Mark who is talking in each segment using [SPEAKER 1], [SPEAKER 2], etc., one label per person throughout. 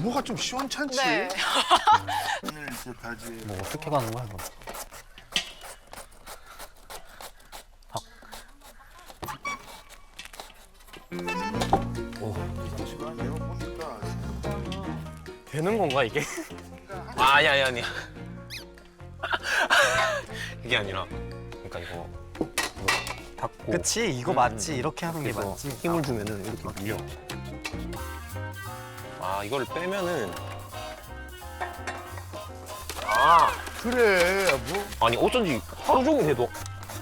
[SPEAKER 1] 뭐가 좀 시원찮지?
[SPEAKER 2] 네.
[SPEAKER 1] 오늘 이제 다지.
[SPEAKER 3] 뭐 어떻게 가는 거야, 이거?
[SPEAKER 1] 내가 보니까
[SPEAKER 3] 되는 건가, 이게? 아, 아니, 아니, 아니. 이게 아니라, 그러니까 이거, 이거 닫고.
[SPEAKER 4] 그치 이거 맞지 이렇게 하는 게
[SPEAKER 3] 그래서
[SPEAKER 4] 맞지
[SPEAKER 3] 힘을 주면은 이렇게 밀려. 아, 이걸 빼면은. 아,
[SPEAKER 1] 그래 뭐
[SPEAKER 3] 아니, 어쩐지 하루 종일 해도.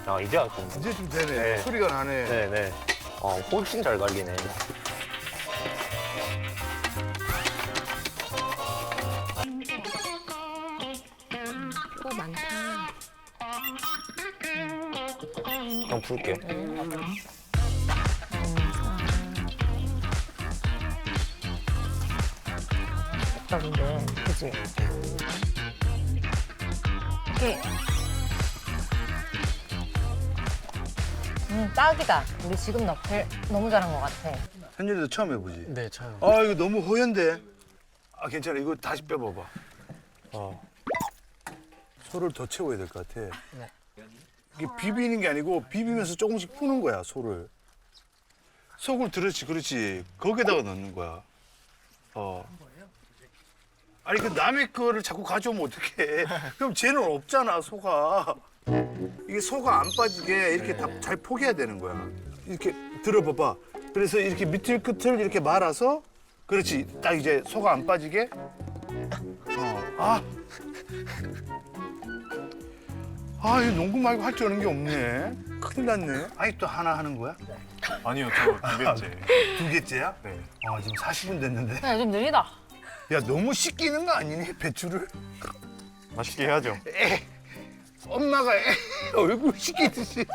[SPEAKER 3] 야, 이제 알고.
[SPEAKER 1] 이제 좀 되네.
[SPEAKER 3] 네.
[SPEAKER 1] 소리가 나네.
[SPEAKER 3] 네네. 아, 훨씬 잘 갈리네.
[SPEAKER 2] 또 많다.
[SPEAKER 3] 그냥 부을게요.
[SPEAKER 2] 딱인데, 그지? 이게 음, 딱이다. 우리 지금 너 별, 너무 잘한 것 같아.
[SPEAKER 1] 현진이도 처음 해보지.
[SPEAKER 4] 네 저요
[SPEAKER 1] 아 이거 너무 허연데. 아 괜찮아. 이거 다시 빼봐봐. 어. 소를 더 채워야 될 것 같아.
[SPEAKER 4] 네.
[SPEAKER 1] 이게 비비는 게 아니고 비비면서 조금씩 푸는 거야 소를. 속을 들었지, 그렇지. 거기다가 넣는 거야. 어. 아니 그 남의 거를 자꾸 가져오면 어떡해. 그럼 쟤는 없잖아 소가. 이게 소가 안 빠지게 이렇게 다 잘 포개야 되는 거야. 이렇게 들어봐봐. 그래서 이렇게 밑을 끝을 이렇게 말아서 그렇지. 딱 이제 소가 안 빠지게. 어. 아. 아, 이 농구 말고 할 줄 아는 게 없네. 큰일 났네. 아니 또 하나 하는 거야?
[SPEAKER 5] 아니요, 저두 개째.
[SPEAKER 1] 두 개째야?
[SPEAKER 5] 네.
[SPEAKER 1] 아, 지금 40분 됐는데.
[SPEAKER 2] 야, 좀 느리다.
[SPEAKER 1] 야, 너무 씻기는 거 아니니? 배추를?
[SPEAKER 5] 맛있게 해야죠.
[SPEAKER 1] 엄마가 애 얼굴 씻기듯이.